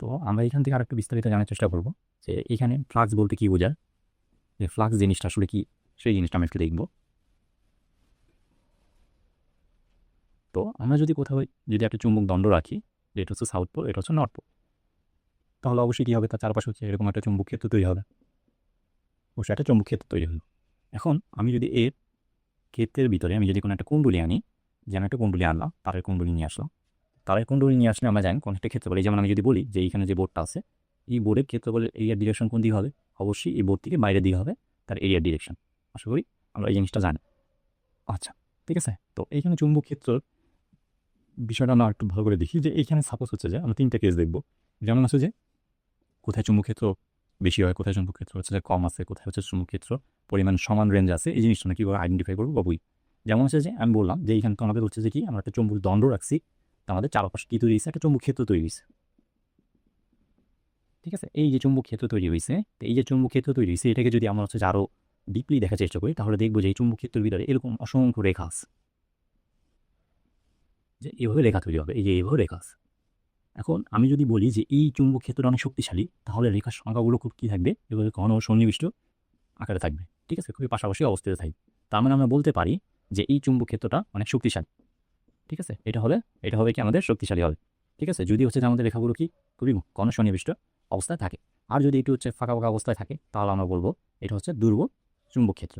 তো আমরা এখান থেকে আরেকটু বিস্তারিত জানার চেষ্টা করব যে এখানে ফ্লাক্স বলতে কী বোঝায়? যে ফ্লাক্স জিনিসটা আসলে কি? সেই জিনিসটা আমি একটু দেখব। তো আমরা যদি কোথাও যদি একটা চুম্বক দণ্ড রাখি, যে এটা হচ্ছে সাউথ পোল এটা হচ্ছে নর্থ পোল তাহলে অবশ্যই কী হবে? তার চারপাশে হচ্ছে এরকম একটা চুম্বক ক্ষেত্র তৈরি হবে। অবশ্যই একটা চুম্বক ক্ষেত্র তৈরি হলো। এখন আমি যদি এর ক্ষেত্রের ভিতরে আমি যদি কোনো একটা কুণ্ডলি আনি যেন একটা কুণ্ডলি আনলাম, তারের কুণ্ডলি নিয়ে আসলাম তারের কুণ্ডলি নিয়ে আসলে আমরা জানি কোন একটা ক্ষেত্র বলি যেমন আমি যদি বলি যে এইখানে যে বোর্ডটা আছে, এই বোর্ডের ক্ষেত্রফলের এরিয়ার ডিরেকশন কোন দিকে হবে? অবশ্যই এই বোর্ড থেকে বাইরে দিকে হবে তার এরিয়ার ডিরেকশন আশা করি আমরা এই জিনিসটা জানি। আচ্ছা ঠিক আছে? তো এইখানে চুম্বক ক্ষেত্রর বিষয়টা আমরা একটু ভালো করে দেখি যে এইখানে সাপোজ হচ্ছে যে আমরা তিনটা কেস দেখব। যেমন আছে যে কোথায় চুম্বক ক্ষেত্র বেশি হয়, কোথায় চুম্বক ক্ষেত্র হচ্ছে যে কম আছে, কোথায় হচ্ছে চুম্বক ক্ষেত্র পরিমাণ সমান রেঞ্জ আছে, এই জিনিসটা কীভাবে আইডেন্টিফাই করব বা যেমন হচ্ছে যে আমি বললাম যে এইখানে তো আমাদের হচ্ছে যে কি, আমরা একটা চুম্বক দণ্ড রাখছি আমাদের চারপাশে কী তৈরি হয়েছে? একটা চুম্বক ক্ষেত্র তৈরি হয়েছে। ঠিক আছে? এই যে চুম্বক ক্ষেত্র তৈরি হয়েছে, তো এই যে চুম্বক ক্ষেত্র তৈরি হয়েছে, এটাকে যদি আমরা হচ্ছে আরও ডিপলি দেখার চেষ্টা করি, তাহলে দেখব যে এই চুম্বক ক্ষেত্রের ভিতরে এরকম অসংখ্য রেখা আছে। যে এভাবে রেখা তৈরি হবে, এই যে এভাবে রেখা আছে। এখন আমি যদি বলি যে এই চুম্বক ক্ষেত্রটা অনেক শক্তিশালী, তাহলে রেখার সংখ্যাগুলো খুব কী থাকবে? এভাবে ঘন সন্নিবিষ্ট আকারে থাকবে। ঠিক আছে? খুবই পাশাপাশি অবস্থিত থাকবে। তার মানে আমরা বলতে পারি যে এই চুম্বক ক্ষেত্রটা অনেক শক্তিশালী। ঠিক আছে? এটা হবে এটা হবে কি আমাদের শক্তিশালী হবে। ঠিক আছে? যদি হচ্ছে আমাদের রেখাগুলো কি খুবই ঘন সন্নিবিষ্ট অবস্থায় থাকে, আর যদি একটু হচ্ছে ফাঁকা ফাঁকা অবস্থায় থাকে, তাহলে আমরা বলব এটা হচ্ছে দুর্বল চুম্বক ক্ষেত্র।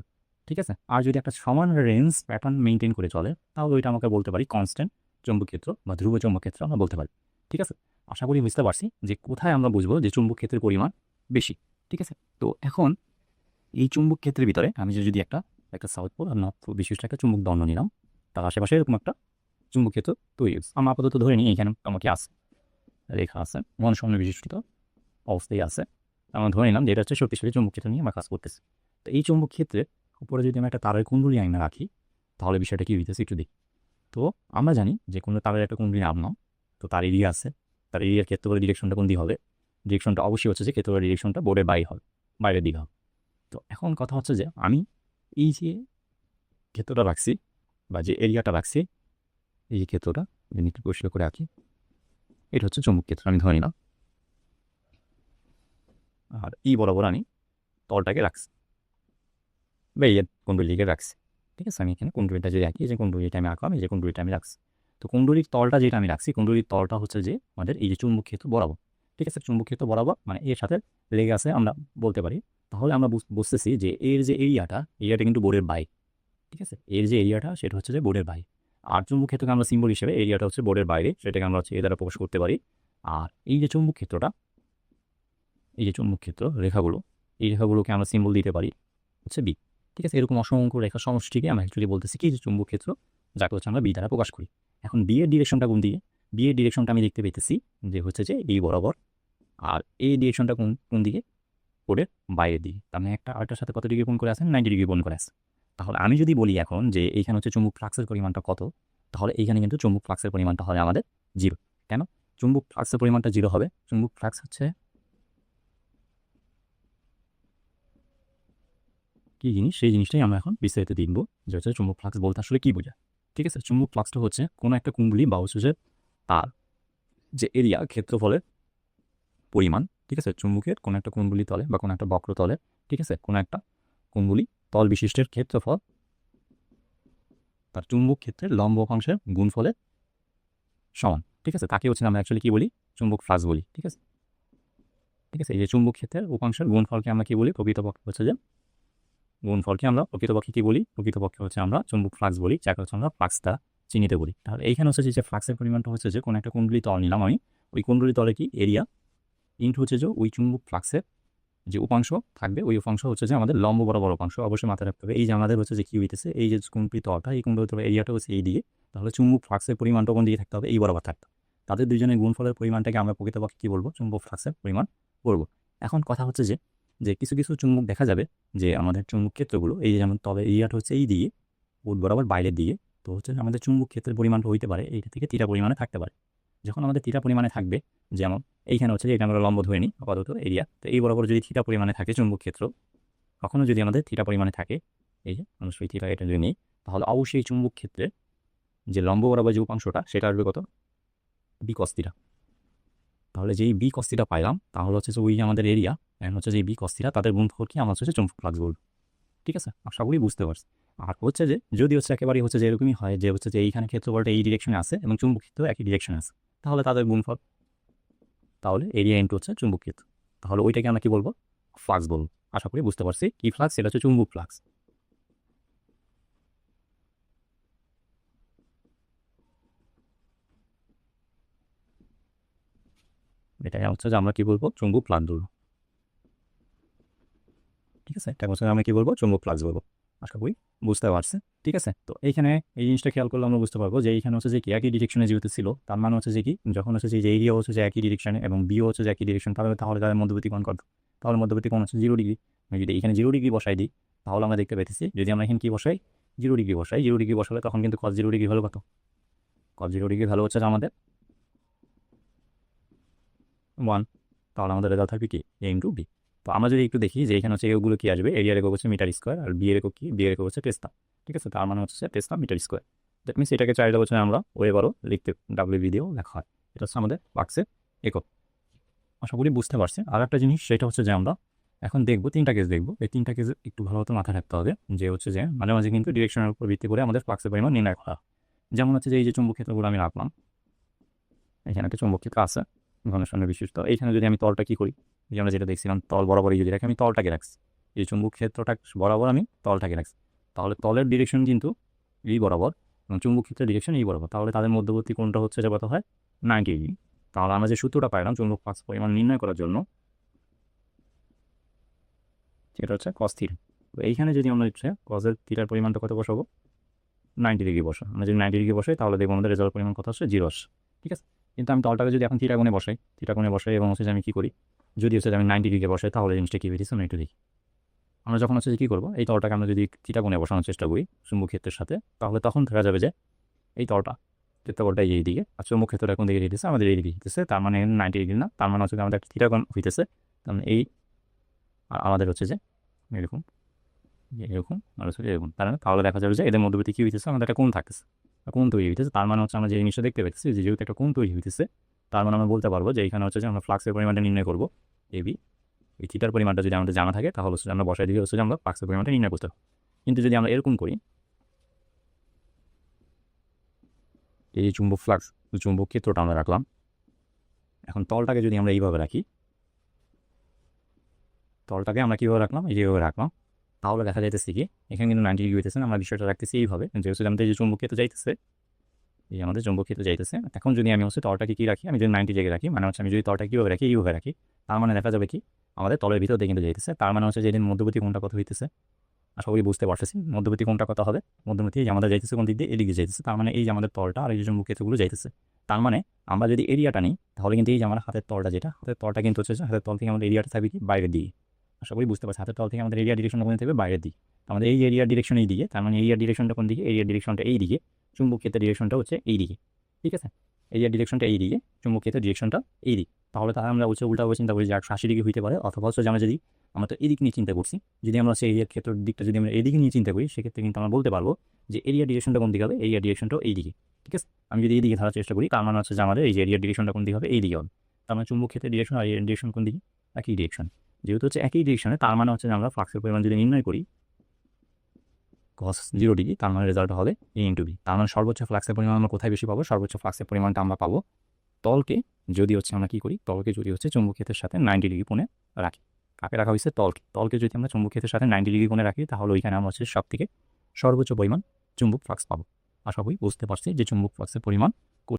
ঠিক আছে? আর যদি একটা সমান রেঞ্জ প্যাটার্ন মেনটেন করে চলে, তাহলে ওইটা আমাকে বলতে পারি কনস্ট্যান্ট চুম্বক ক্ষেত্র বা ধ্রুব চুম্বক ক্ষেত্র আমরা বলতে পারি। ঠিক আছে? আশা করি বুঝতে পারছি যে কোথায় আমরা বুঝব যে চুম্বক ক্ষেত্রের পরিমাণ বেশি। ঠিক আছে? তো এখন এই চুম্বক ক্ষেত্রের ভিতরে আমি যদি একটা একটা সাউথ পোল আর নর্থ পোল বিশিষ্ট একটা চুম্বক দণ্ড নিলাম, তার আশেপাশে এরকম একটা চুম্বক ক্ষেত্র তৈরি হয়েছে আমরা আপাতত ধরে নিই এখানে আমাকে আছে, রেখা আছে, মন সামনে বিশিষ্ট অবস্থায় আছে। আমরা ধরে নিলাম যে এটা হচ্ছে শক্তিশালী চুম্বক ক্ষেত্র নিয়ে আমরা কাজ করতেছি। তো এই চুম্বক ক্ষেত্রে উপরে যদি আমি একটা তারের কুণ্ডলি আইনা রাখি, তাহলে বিষয়টা কি হইতেছে একটু দেখি। তো আমরা জানি যে কোনো তারের একটা কুণ্ডলি নামলাম তো তার এরিয়া আছে। তার এরিয়ার ক্ষেত্রফলের ডিরেকশনটা কোন দিকে হবে? ডিরেকশনটা অবশ্যই হচ্ছে যে ক্ষেত্রফলের ডিরেকশনটা বোর্ডের বাইরে হবে, বাইরের দিকে হবে। তো এখন কথা হচ্ছে যে আমি এই যে ক্ষেত্রটা রাখছি বা যে এরিয়াটা রাখছি এই ক্ষেত্রটা একটু পরিষ্কার করে আঁকি। এটা হচ্ছে চুম্বক ক্ষেত্র, আমি ধরে নিলাম। আর ই বরাবর আমি তলটাকে রাখছি। বা এই কুণ্ডলিকে রাখছি। ঠিক আছে? আমি এখানে কুণ্ডলিটা যে এই যে কুণ্ডলিটা আমি আঁকলাম, এই যে কুণ্ডলিটা আমি রাখছি। তো কুণ্ডলির তলটা যেটা আমি রাখছি, কুণ্ডলির তলটা হচ্ছে যে আমাদের এই যে চুম্বক ক্ষেত্র বরাবর। ঠিক আছে? চুম্বক ক্ষেত্র বরাবর মানে এর সাথে লেগে আছে আমরা বলতে পারি। তাহলে আমরা বুঝতেছি যে এর যে এরিয়াটা এরিয়াটা কিন্তু বোর্ডের বাই। ঠিক আছে? এর যে এরিয়াটা, সেটা হচ্ছে যে বোর্ডের বাই। আর চুম্বক ক্ষেত্রকে আমরা সিম্বল হিসেবে এরিয়াটা হচ্ছে বোর্ডের বাইরে, সেটাকে আমরা হচ্ছে এ দ্বারা প্রকাশ করতে পারি। আর এই যে চুম্বক ক্ষেত্রটা, এই যে চুম্বক ক্ষেত্র রেখাগুলো, এই রেখাগুলোকে আমরা সিম্বল দিতে পারি হচ্ছে বি ঠিক আছে? এরকম অসংখ্য রেখা সমষ্টিকে আমরা অ্যাকচুয়ালি বলতেছি কি? যে চুম্বক ক্ষেত্র, যাকে হচ্ছে আমরা বি দ্বারা প্রকাশ করি। এখন বি এর ডিরেকশনটা কোন দিকে? বি এর ডিরেকশনটা আমি দেখতে পেতেছি যে হচ্ছে যে এই বরাবর। আর এই ডিরেকশনটা কোন কোন দিকে? বোর্ডের বাইরের দিকে। তার মানে একটা আরেকটার সাথে কত ডিগ্রি কোণ করে আসেন নাইনটি ডিগ্রি কোণ করে আসে তাহলে আমি যদি বলি এখন যে এইখানে হচ্ছে চুম্বক ফ্লাক্সের পরিমাণটা কত, তাহলে এইখানে কিন্তু চুম্বক ফ্লাক্সের পরিমাণটা হবে আমাদের জিরো। কেন? চুম্বক ফ্লাক্সের পরিমাণটা জিরো হবে। চুম্বক ফ্লাক্স হচ্ছে কী জিনিস? সেই জিনিসটাই আমরা এখন বিস্তারিত দেখব। যে হচ্ছে চুম্বক ফ্লাক্স বলতে আসলে কী বোঝায়। ঠিক আছে? চুম্বক ফ্লাক্সটা হচ্ছে কোনো একটা কুণ্ডলি বা হচ্ছে তার যে এরিয়া ক্ষেত্রফলের পরিমাণ, ঠিক আছে? চুম্বকের কোনো একটা কুণ্ডলি তলে বা কোনো একটা বক্র তলে, ঠিক আছে? কোনো একটা কুণ্ডলি তল বিশিষ্টের ক্ষেত্রফল তার চুম্বক ক্ষেত্রের লম্ব অংশের গুণফলের সমান। ঠিক আছে? তাকে হচ্ছে আমরা অ্যাকচুয়ালি কী বলি? চুম্বক ফ্লাক্স বলি। ঠিক আছে? ঠিক আছে? এই যে চুম্বক ক্ষেত্রের উপাংশের গুণফলকে আমরা কী বলি? প্রকৃতপক্ষে হচ্ছে যে গুণফলকে আমরা প্রকৃতপক্ষে কী বলি? প্রকৃতপক্ষে হচ্ছে আমরা চুম্বক ফ্লাক্স বলি যাকে হচ্ছে আমরা ফ্লাক্সটা চিনিতে বলি তাহলে এইখানে হচ্ছে যে ফ্লাক্সের পরিমাণটা হচ্ছে যে, কোনো একটা কুণ্ডলি তল নিলাম আমি। ওই কুণ্ডলি তলে কি? এরিয়া ইন্টু হচ্ছে যে, ওই চুম্বক ফ্লাক্সের যে উপাংশ থাকবে, ওই উপাংশ হচ্ছে যে আমাদের লম্ব বরাবর উপাংশ অবশ্যই মাথায় রাখতে হবে। এই যে আমাদের হচ্ছে যে কী হইতেছে, এই যে কুণ্ডলি তলটা এই তলের এরিয়াটা হচ্ছে এই দিকে তাহলে চুম্বক ফ্লাক্সের পরিমাণটা কোন দিকে থাকতে হবে? এই বরাবর থাকতে তাদের দুজনের গুণফলের পরিমাণটাকে আমরা প্রকৃতপক্ষে কী বলব? চুম্বক ফ্লাক্সের পরিমাণ বলব। এখন কথা হচ্ছে যে যে কিছু কিছু চুম্বক দেখা যাবে যে আমাদের চুম্বক ক্ষেত্রগুলো, এই যেমন তবে এরিয়াটা হচ্ছে এই দিকে উদ বরাবর বাইরের দিকে, তো হচ্ছে আমাদের চুম্বক ক্ষেত্রের পরিমাণটা হইতে পারে, এইটা থেকে তিরা পরিমাণে থাকতে পারে। যখন আমাদের তিরা পরিমাণে থাকবে, যেমন এইখানে হচ্ছে যে এটা আমরা লম্ব ধরে নিই, আপাতত এরিয়া। তো এই বরাবর যদি থিটা পরিমাণে থাকে চুম্বক ক্ষেত্র কখনও যদি আমাদের থিটা পরিমাণে থাকে, এই যে মানুষ ওই থিটা এটা যদি নেই, তাহলে অবশ্যই চুম্বক ক্ষেত্রে যে লম্ব বরাবর যে উপাংশটা, সেটা আসবে কত? বিকস থিটা তাহলে যেই বি কস্তিটা পাইলাম, তাহলে হচ্ছে যে ওই আমাদের এরিয়া এখন হচ্ছে যে বি কস্তিটা তাদের গুণফলকে আমরা হচ্ছে চুম্বক ফ্লাক্স বলব ঠিক আছে? আশা করি বুঝতে পারছি। আর হচ্ছে যে, যদি হচ্ছে একেবারেই হচ্ছে যে এরকমই হয়, যে হচ্ছে যে এইখানে ক্ষেত্রফলটা এই ডিরেকশনে আছে, এবং চুম্বক ক্ষেত্র একই ডিরেকশনে আছে, তাহলে তাদের গুণফল তাহলে এরিয়া ইন্টু হচ্ছে চুম্বক ক্ষেত্র তাহলে ওইটাকে আমরা কি বলব? ফ্লাক্স বলব। আশা করি বুঝতে পারছি কি ফ্লাক্স সেটা হচ্ছে চুম্বক ফ্লাক্স এটাই হচ্ছে যে আমরা কি বলব? চুম্বক ফ্লাক্স বলব। ঠিক আছে? এটা হচ্ছে আমরা কি বলব? চুম্বক ফ্লাক্স বলব। আশা করি বুঝতে পারছে, ঠিক আছে? তো এইখানে এই জিনিসটা খেয়াল করলে আমরা বুঝতে পারব যে এইখানে হচ্ছে যে কি একই ডিরেকশনে যেহেতু ছিল, তার মানে হচ্ছে যে কি, যখন হচ্ছে যে এরিয়া হচ্ছে যে একই ডিরেকশনে এবং বিও হচ্ছে যে একই ডিরেকশন তাহলে তাহলে তাদের মধ্যবর্তী কোণ কত তাহলে মধ্যবর্তী কোণ হচ্ছে জিরো ডিগ্রি আমি যদি এখানে জিরো ডিগ্রি বসাই দিই, তাহলে আমরা দেখতে পেতেছি, যদি আমরা এখানে কি বসাই জিরো ডিগ্রি বসাই জিরো ডিগ্রি বসালে তখন কিন্তু কস জিরো ডিগ্রি হলো কত? কস জিরো ডিগ্রি ভ্যালু হচ্ছে আমাদের ওয়ান তাহলে আমাদের রেজাল্ট থাকবে কি? এ ইন্টু বি তো আমরা যদি একটু দেখি যে এখানে হচ্ছে এগুলো কি আসবে? এরিয়ার একক হচ্ছে মিটার স্কোয়ার আর বি এর একক কি? বিয়ের একক হচ্ছে টেস্তা ঠিক আছে? তার মানে হচ্ছে টেস্তা মিটার স্কোয়ার। দ্যাট মিনস এটাকে চারিটা বছর আমরা ওয়েবারও লিখতে ডাব্লিউ বি দিয়েও লেখা হয়। এটা হচ্ছে আমাদের বাক্সের একক। আশা করি বুঝতে পারছি আর একটা জিনিস সেটা হচ্ছে যে আমরা এখন দেখব, তিনটা কেস দেখব। এই তিনটা কেস একটু ভালো মতো মাথায় রাখতে হবে যে হচ্ছে যে মাঝে মাঝে কিন্তু ডিরেকশনের উপর ভিত্তি করে আমাদের ফ্লাক্সের পরিমাণ নির্ণয় করা। যেমন হচ্ছে যে এই যে চুম্বক ক্ষেত্রগুলো আমি রাখলাম, এখানে একটা চুম্বক ক্ষেত্র আছে সঙ্গে বিশিষ্ট। এইখানে যদি আমি তলটা কী করি? যে আমরা যেটা দেখছিলাম, তল বরাবরই যদি রাখি, আমি তলটাকে রাখছি। এই চুম্বক ক্ষেত্রটা বরাবর আমি তলটাকে রাখছি। তাহলে তলের ডিরেকশন কিন্তু এই বরাবর এবং চুম্বক ক্ষেত্রের ডিরেকশন এই বরাবর। তাহলে তাদের মধ্যবর্তী কোনটা হচ্ছে যে কত হয়? নাইনটি ডিগ্রি তাহলে আমরা যে সূত্রটা পাইলাম, চুম্বক ফ্লাক্স পরিমাণ নির্ণয় করার জন্য, সেটা হচ্ছে কস্থির তো এইখানে যদি আমরা হচ্ছে কসের থিটার পরিমাণটা কত বসাবো? নাইনটি ডিগ্রি বসা আমরা যদি নাইনটি ডিগ্রি বসাই, তাহলে দেখব আমাদের রেজাল্ট পরিমাণ কত হচ্ছে জিরো ঠিক আছে? কিন্তু আমি তলটাকে যদি এখন থিটা বসাই থিটা বসাই এবং হচ্ছে আমি কী করি? যদি হচ্ছে আমি নাইনটি ডিগ্রি বসাই, তাহলে জিনিসটা কী বেরিয়েছে? আমি একটু দেখি। আমরা যখন হচ্ছে যে কী করব? এই তলটাকে আমরা যদি কোণে বসানোর চেষ্টা করি, চুম্বক ক্ষেত্রের সাথে, তাহলে তখন দেখা যাবে যে এই তলটা ক্ষেত্রফলটা এই দিকে, আর চুম্বক ক্ষেত্রটা কোন দিকে দিতেছে? আমাদের এই দিকে দিতেছে, তার মানে নাইনটি ডিগ্রি না, তার মানে হচ্ছে আমাদের একটা কোণ হইতেছে। তার মানে এই আর আমাদের হচ্ছে যে, এরকম এরকম আর হচ্ছে এরকম। তার মানে তাহলে দেখা যাবে যে এদের মধ্যবর্তী কী হইতেছে? আমাদের একটা কোণ থাকতেছে। কোন তৈরি হইতেছে, তার মানে হচ্ছে আমরা যে জিনিসটা দেখতে পাচ্ছি যে যেহেতু একটা কোন তৈরি হইতেছে, তার মানে আমরা বলতে পারব যে এখানে হচ্ছে যে আমরা ফ্লাক্সের পরিমাণটা নির্ণয় করব। এবি এই থিটার পরিমাণটা যদি আমাদের জানা থাকে, তাহলে হচ্ছে আমরা বসাই দিয়ে হচ্ছে আমরা ফ্লাক্সের পরিমাণটা নির্ণয় করতে কিন্তু যদি আমরা এরকম করি, এই যে চুম্বক ফ্লাক্স চুম্বক ক্ষেত্রটা আমরা রাখলাম। এখন তলটাকে যদি আমরা এইভাবে রাখি, তলটাকে আমরা কীভাবে রাখলাম? এই যেভাবে রাখলাম। তাহলে দেখা যাইতেছে কি, এখানে কিন্তু নাইনটি ডিগ্রি হইতেছে আমরা বিষয়টা রাখতেছি এইভাবে। যে হচ্ছে আমাদের যে চুম্বক ক্ষেত্র যাইতেছে, এই আমাদের চুম্বক ক্ষেত্র যাইতেছে, এখন যদি আমি হচ্ছে তলটাকে কি রাখি, আমি যদি নাইনটি জায়গায় রাখি মানে হচ্ছে আমি যদি তলটা কীভাবে রাখি, এইভাবে রাখি। তার মানে দেখা যাবে কি? আমাদের তলের ভিতর দিয়ে কিন্তু যাইতেছে। তার মানে হচ্ছে যেদিন মধ্যবর্তী কোনটা কত হইতেছে, আশা করি বুঝতে পারতেছি, মধ্যবর্তী কোনটা কত হবে। মধ্যবর্তী আমাদের যাইতেছে কোন দিক দিয়ে, এদিকে যাইতেছে। তার মানে এই যে আমাদের তলটা আর এই যে ক্ষেত্রগুলো যাইতেছে। তার মানে আমরা যদি এরিয়াটা নিই, তাহলে কিন্তু এই যে আমার হাতের তলটা যেটা, হাতের তলটা কিন্তু হচ্ছে হাতের তল থেকে আমাদের এরিয়াটা থাকবে কি? বাইরের দিকে। আশা করি বুঝতে পারছি, হাতের তল থেকে আমাদের এরিয়া ডিরেকশন কোন থাকবে? বাইরের দিকে। আমাদের এই এরিয়ার ডিরেকশন এই দিকে, তার মানে এরিয়ার ডিরেকশনটা কোন দিকে? এরিয়ার ডিরেকশনটা এই দিকে। চুম্বক ক্ষেত্রের ডিরেকশনটা হচ্ছে এই দিকে। ঠিক আছে? এরিয়ার ডিরেকশনটা এই দিকে চুম্বক ক্ষেত্রের ডিরেকশনটা এই দিক। তাহলে তাহলে আমরা হচ্ছে উল্টাভাবে চিন্তা করি যে একশো আশি ডিগ্রি হইতে পারে, অথবা হচ্ছে আমরা যদি, আমরা তো এদিক নিয়ে চিন্তা করছি, যদি আমরা সেই এরিয়ার ক্ষেত্রের দিকটা যদি আমরা এদিকে নিয়ে চিন্তা করি, সেক্ষেত্রে কিন্তু আমরা বলতে পারব যে এরিয়া ডিরেকশনটা কোন দিকে হবে এরিয়া ডিরেকশনটাও এই দিকে। ঠিক আছে? আমি যদি এই দিকে ধরার চেষ্টা করি, তার মানে হচ্ছে যে আমাদের এই যে এরিয়ার ডিরেকশনটা কোন দিকে হবে, এই দিকে হবে। তার মানে চুম্বক ক্ষেত্রের ডিরেকশন আর এরিয়ার ডিরেকশন কোন দিকে? একই ডিরেকশন যেহেতু হচ্ছে একই ডিরেকশনে তার মানে হচ্ছে আমরা ফ্লাক্সের পরিমাণ যদি নির্ণয় করি কস জিরো ডিগ্রি তার মানে রেজাল্ট হবে এ ইন্টু বি তার মানে সর্বোচ্চ ফ্লাক্সের পরিমাণ আমরা কোথায় বেশি পাবো? সর্বোচ্চ ফ্লাক্সের পরিমাণটা আমরা পাবো তলকে, যদি হচ্ছে আমরা কী করি? তলকে যদি হচ্ছে চুম্বক ক্ষেত্রের সাথে নাইনটি ডিগ্রি কোণে রাখি। কাকে রাখা হয়েছে? তলকে। তলকে যদি আমরা চুম্বক ক্ষেত্রের সাথে নাইনটি ডিগ্রি কোণে রাখি, তাহলে ওইখানে আমরা হচ্ছে সব থেকে সর্বোচ্চ পরিমাণ চুম্বক ফ্লাক্স পাবো। আশা করি বুঝতে পারছি যে চুম্বক ফ্লাক্সের পরিমাণ